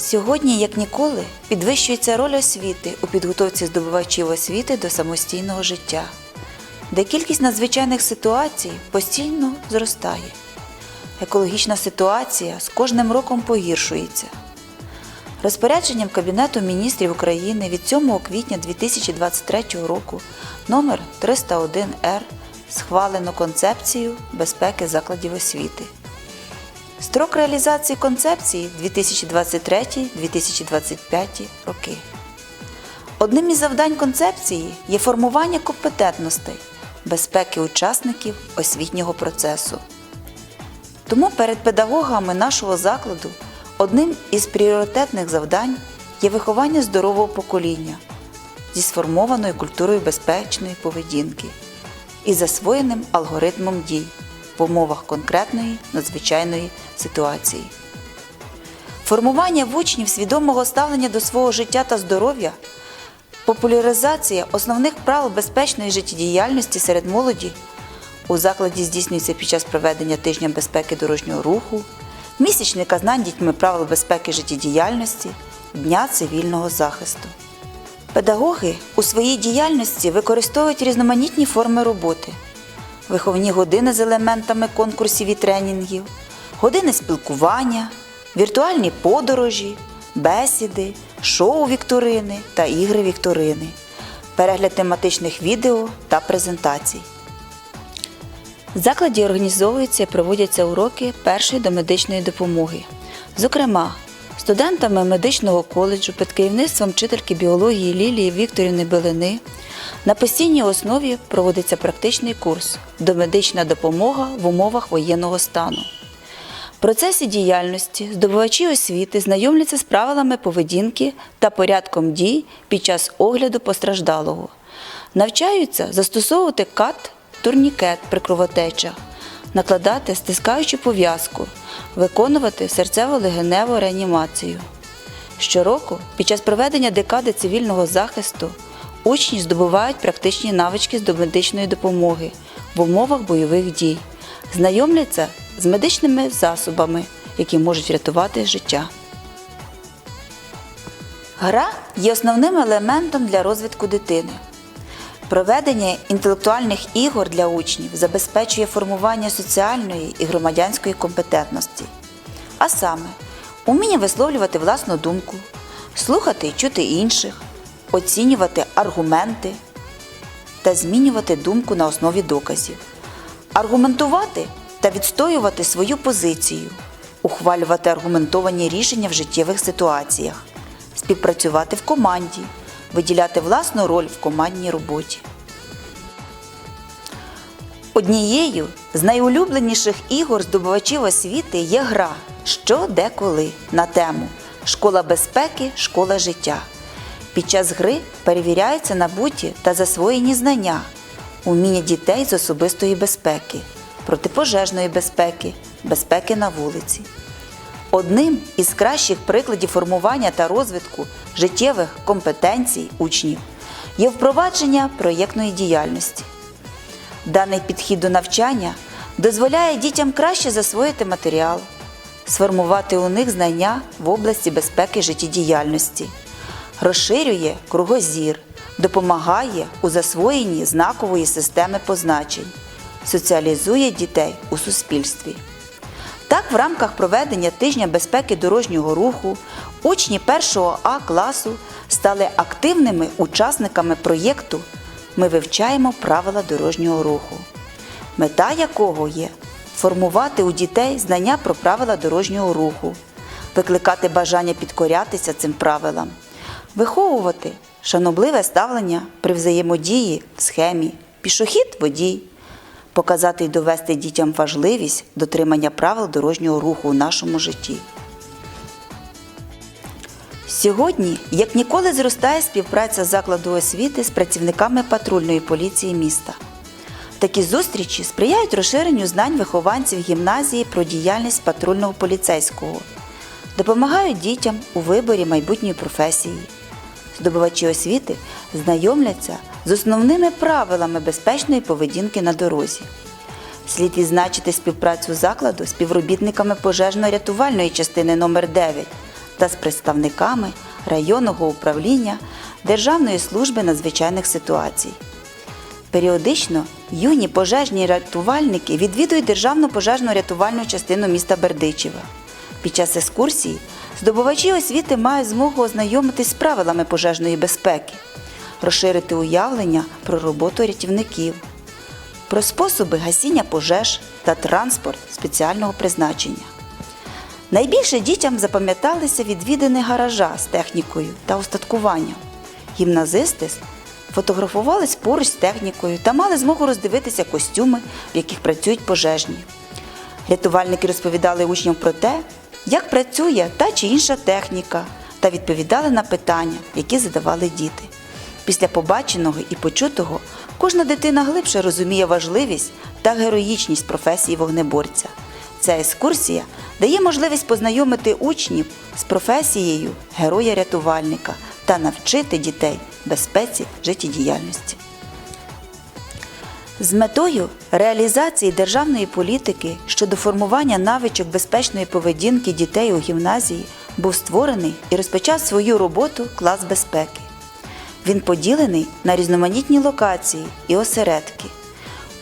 Сьогодні, як ніколи, підвищується роль освіти у підготовці здобувачів освіти до самостійного життя, де кількість надзвичайних ситуацій постійно зростає. Екологічна ситуація з кожним роком погіршується. Розпорядженням Кабінету міністрів України від 7 квітня 2023 року номер 301 р схвалено концепцію безпеки закладів освіти. Строк реалізації концепції 2023-2025 роки. Одним із завдань концепції є формування компетентностей безпеки учасників освітнього процесу. Тому перед педагогами нашого закладу одним із пріоритетних завдань є виховання здорового покоління зі сформованою культурою безпечної поведінки і засвоєним алгоритмом дій в умовах конкретної надзвичайної ситуації. Формування в учнів свідомого ставлення до свого життя та здоров'я, популяризація основних правил безпечної життєдіяльності серед молоді у закладі здійснюється під час проведення тижня безпеки дорожнього руху, місячника знань дітьми правил безпеки життєдіяльності, Дня цивільного захисту. Педагоги у своїй діяльності використовують різноманітні форми роботи, виховні години з елементами конкурсів і тренінгів, години спілкування, віртуальні подорожі, бесіди, шоу-вікторини та ігри вікторини, перегляд тематичних відео та презентацій. В закладі організовуються і проводяться уроки першої домедичної допомоги. Зокрема, студентами медичного коледжу під керівництвом вчительки біології Лілії Вікторівни Белини на постійній основі проводиться практичний курс Домедична допомога в умовах воєнного стану. В процесі діяльності здобувачі освіти знайомляться з правилами поведінки та порядком дій під час огляду постраждалого. Навчаються застосовувати кат, турнікет при кровотечах, накладати стискаючу пов'язку, виконувати серцево-легеневу реанімацію. Щороку, під час проведення декади цивільного захисту, учні здобувають практичні навички з домедичної допомоги в умовах бойових дій, знайомляться з медичними засобами, які можуть врятувати життя. Гра є основним елементом для розвитку дитини. Проведення інтелектуальних ігор для учнів забезпечує формування соціальної і громадянської компетентності, а саме уміння висловлювати власну думку, слухати і чути інших, оцінювати аргументи та змінювати думку на основі доказів, аргументувати та відстоювати свою позицію, ухвалювати аргументовані рішення в життєвих ситуаціях, співпрацювати в команді, виділяти власну роль в командній роботі. Однією з найулюбленіших ігор здобувачів освіти є гра Що де коли на тему Школа безпеки, школа життя. Під час гри перевіряються набуті та засвоєні знання, уміння дітей з особистої безпеки, протипожежної безпеки, безпеки на вулиці. Одним із кращих прикладів формування та розвитку життєвих компетенцій учнів є впровадження проєктної діяльності. Даний підхід до навчання дозволяє дітям краще засвоїти матеріал, сформувати у них знання в області безпеки життєдіяльності, розширює кругозір, допомагає у засвоєнні знакової системи позначень, соціалізує дітей у суспільстві. Так, в рамках проведення тижня безпеки дорожнього руху учні 1 А класу стали активними учасниками проєкту Ми вивчаємо правила дорожнього руху, мета якого є формувати у дітей знання про правила дорожнього руху, викликати бажання підкорятися цим правилам, виховувати шанобливе ставлення при взаємодії в схемі, пішохід водій показати і довести дітям важливість дотримання правил дорожнього руху у нашому житті. Сьогодні, як ніколи, зростає співпраця закладу освіти з працівниками патрульної поліції міста. Такі зустрічі сприяють розширенню знань вихованців гімназії про діяльність патрульного поліцейського, допомагають дітям у виборі майбутньої професії. Здобувачі освіти знайомляться з основними правилами безпечної поведінки на дорозі. Слід відзначити співпрацю закладу з співробітниками пожежно-рятувальної частини номер 9 та з представниками районного управління Державної служби надзвичайних ситуацій. Періодично юні пожежні рятувальники відвідують Державну пожежну рятувальну частину міста Бердичева. Під час екскурсії здобувачі освіти мають змогу ознайомитись з правилами пожежної безпеки, розширити уявлення про роботу рятівників, про способи гасіння пожеж та транспорт спеціального призначення. Найбільше дітям запам'яталися відвідини гаража з технікою та устаткуванням. Гімназисти фотографувались поруч з технікою та мали змогу роздивитися костюми, в яких працюють пожежні. Рятувальники розповідали учням про те, як працює та чи інша техніка, та відповідали на питання, які задавали діти. Після побаченого і почутого кожна дитина глибше розуміє важливість та героїчність професії вогнеборця. Ця екскурсія дає можливість познайомити учнів з професією героя-рятувальника та навчити дітей безпеці життєдіяльності. З метою реалізації державної політики щодо формування навичок безпечної поведінки дітей у гімназії був створений і розпочав свою роботу клас безпеки. Він поділений на різноманітні локації і осередки.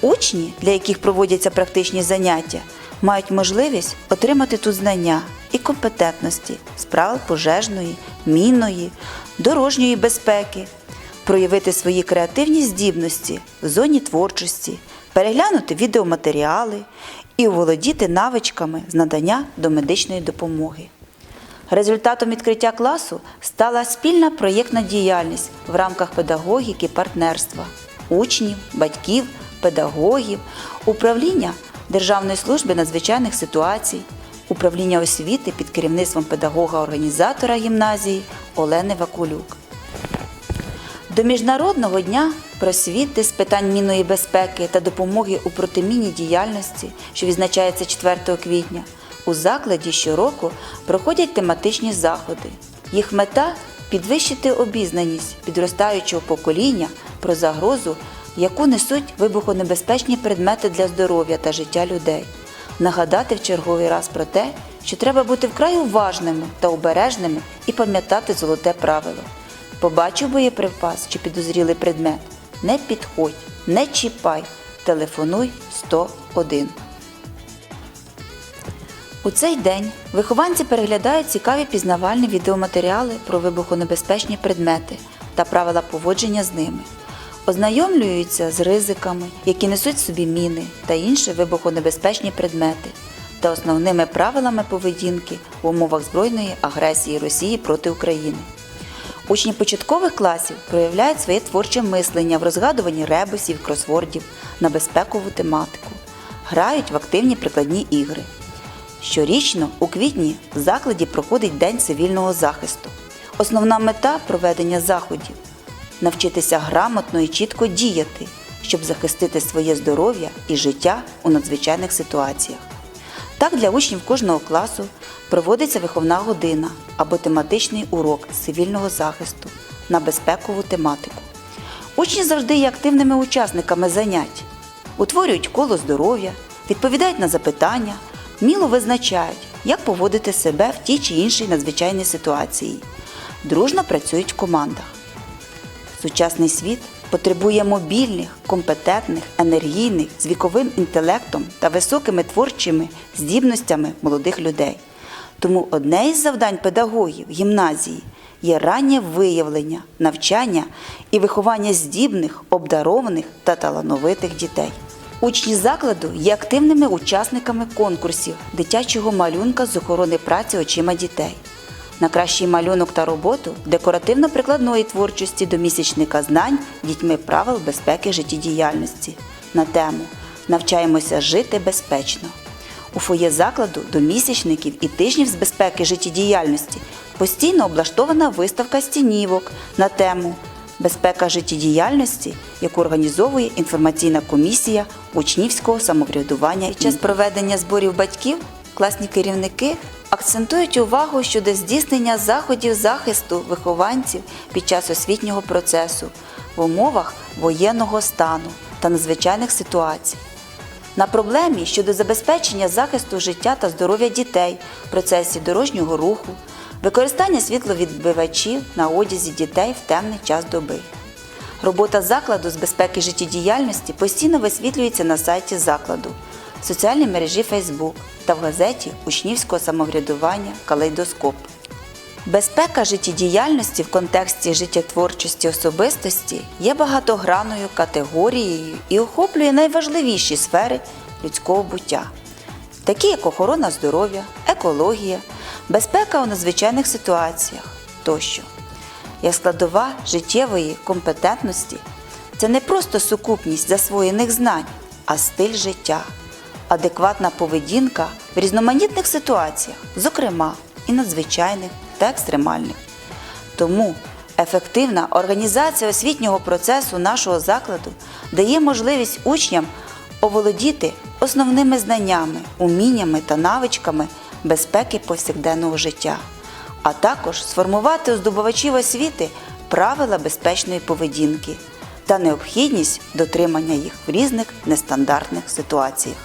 Учні, для яких проводяться практичні заняття, мають можливість отримати тут знання і компетентності з правил пожежної, мінної, дорожньої безпеки, проявити свої креативні здібності в зоні творчості, переглянути відеоматеріали і оволодіти навичками з надання домедичної допомоги. Результатом відкриття класу стала спільна проєктна діяльність в рамках педагогіки партнерства учнів, батьків, педагогів, управління Державної служби надзвичайних ситуацій, управління освіти під керівництвом педагога-організатора гімназії Олени Вакулюк. До Міжнародного дня просвіти з питань мінної безпеки та допомоги у протимінній діяльності, що відзначається 4 квітня, у закладі щороку проходять тематичні заходи. Їх мета підвищити обізнаність підростаючого покоління про загрозу, яку несуть вибухонебезпечні предмети для здоров'я та життя людей, нагадати в черговий раз про те, що треба бути вкрай уважними та обережними і пам'ятати золоте правило. Побачив боєприпас чи підозрілий предмет. Не підходь, не чіпай, телефонуй 101. У цей день вихованці переглядають цікаві пізнавальні відеоматеріали про вибухонебезпечні предмети та правила поводження з ними, ознайомлюються з ризиками, які несуть собі міни та інші вибухонебезпечні предмети, та основними правилами поведінки в умовах збройної агресії Росії проти України. Учні початкових класів проявляють своє творче мислення в розгадуванні ребусів, кросвордів на безпекову тематику, грають в активні прикладні ігри. Щорічно у квітні в закладі проходить День цивільного захисту. Основна мета проведення заходів навчитися грамотно і чітко діяти, щоб захистити своє здоров'я і життя у надзвичайних ситуаціях. Так для учнів кожного класу проводиться виховна година або тематичний урок цивільного захисту на безпекову тематику. Учні завжди є активними учасниками занять, утворюють коло здоров'я, відповідають на запитання, вміло визначають, як поводити себе в тій чи іншій надзвичайній ситуації, дружно працюють в командах. Сучасний світ потребує мобільних, компетентних, енергійних, з віковим інтелектом та високими творчими здібностями молодих людей. Тому одне із завдань педагогів гімназії є раннє виявлення, навчання і виховання здібних, обдарованих та талановитих дітей. Учні закладу є активними учасниками конкурсів дитячого малюнка з охорони праці очима дітей на кращий малюнок та роботу декоративно-прикладної творчості до місячника знань дітьми правил безпеки життєдіяльності на тему Навчаємося жити безпечно. У фоє закладу до місячників і тижнів з безпеки життєдіяльності постійно облаштована виставка стінівок на тему Безпека життєдіяльності, яку організовує інформаційна комісія учнівського самоврядування. Під час проведення зборів батьків класні керівники акцентують увагу щодо здійснення заходів захисту вихованців під час освітнього процесу в умовах воєнного стану та надзвичайних ситуацій. На проблемі щодо забезпечення захисту життя та здоров'я дітей в процесі дорожнього руху використання світловідбивачів на одязі дітей в темний час доби. Робота закладу з безпеки життєдіяльності постійно висвітлюється на сайті закладу, в соціальній мережі Facebook та в газеті учнівського самоврядування Калейдоскоп. Безпека життєдіяльності в контексті життєтворчості особистості є багатогранною категорією і охоплює найважливіші сфери людського буття, такі як охорона здоров'я, екологія, безпека у надзвичайних ситуаціях тощо. Як складова життєвої компетентності це не просто сукупність засвоєних знань, а стиль життя, адекватна поведінка в різноманітних ситуаціях, зокрема і надзвичайних та екстремальних. Тому ефективна організація освітнього процесу нашого закладу дає можливість учням оволодіти основними знаннями, уміннями та навичками безпеки повсякденного життя, а також сформувати у здобувачів освіти правила безпечної поведінки та необхідність дотримання їх в різних нестандартних ситуаціях.